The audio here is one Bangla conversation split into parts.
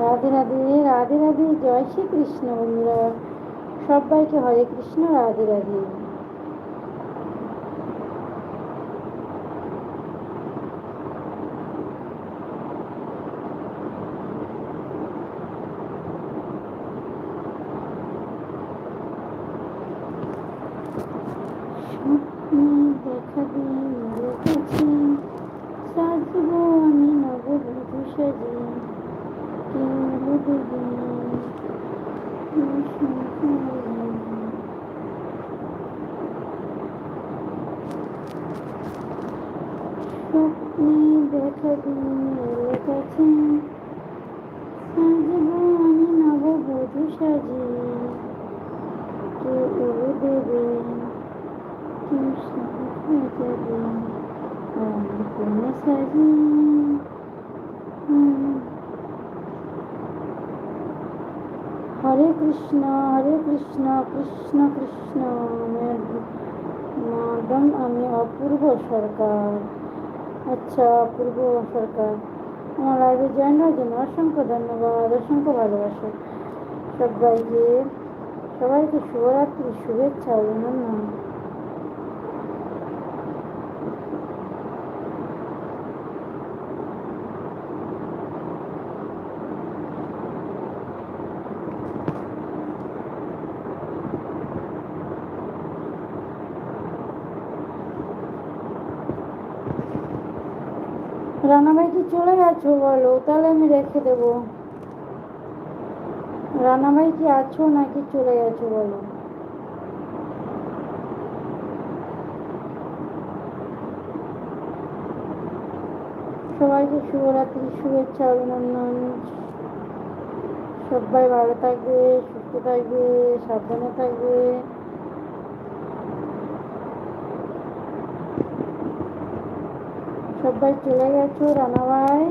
রাধে রাধে রাধে রাধে, জয় শ্রী কৃষ্ণ বন্ধুরা। সবাইকে হরে কৃষ্ণ, রাধে রাধে। দেখা দিন সাজবো আমি নববধূ সাজে। স্বপ্নে দেখা দিন রেখেছি সাজবো আমি নববধূ সাজে কেউ দেবে হরে কৃষ্ণ হরে কৃষ্ণ কৃষ্ণ কৃষ্ণ ম্যাডাম আমি অপূর্ব সরকার। আচ্ছা অপূর্ব সরকার। আমার লাইভে জয়েন হওয়ার জন্য অসংখ্য ধন্যবাদ, অসংখ্য ভালোবাসা সবাইকে। সবাইকে শুভরাত্রি, শুভেচ্ছা, অভিনন্দন। রানাভাই কি চলে গেছো বলো, তাহলে আমি রেখে দেবো। রানাভাই কি আছো নাকি চলে গেছো বলো। সবাইকে শুভরাত্রি, শুভেচ্ছা, অভিনন্দন। সবাই ভালো থাকবে, সুস্থ থাকবে, সাবধানে থাকবে। সবাই চলে গেছো রানা ভাই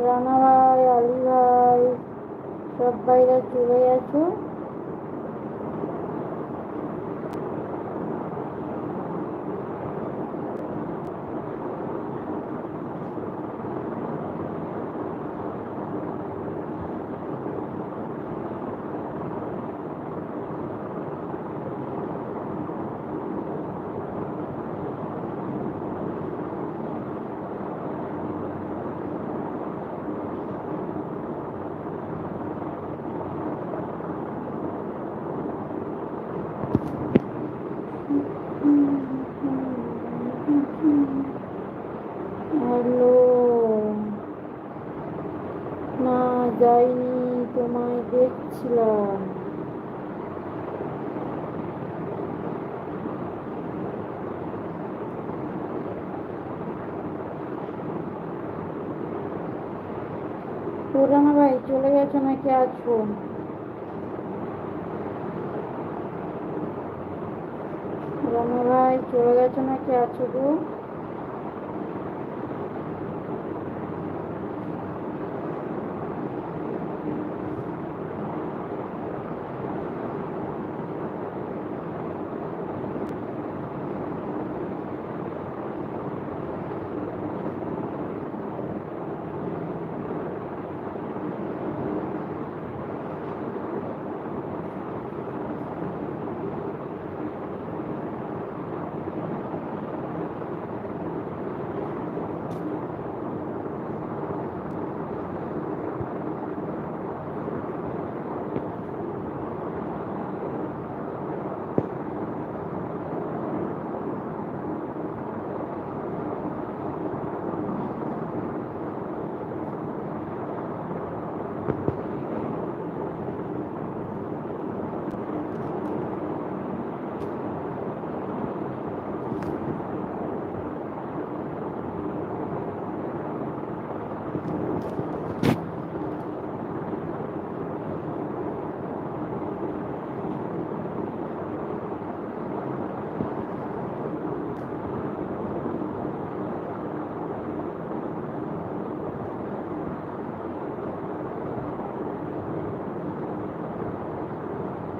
রানা ভাই আলি ভাই সবাইরা চলে গেছো। হ্যালো না, যাইনি, তোমায় দেখছিলাম। পুরানা ভাই, চলে গেছো নাকি আছো রানা ভাই, চলে গেছো নাকি আছো গো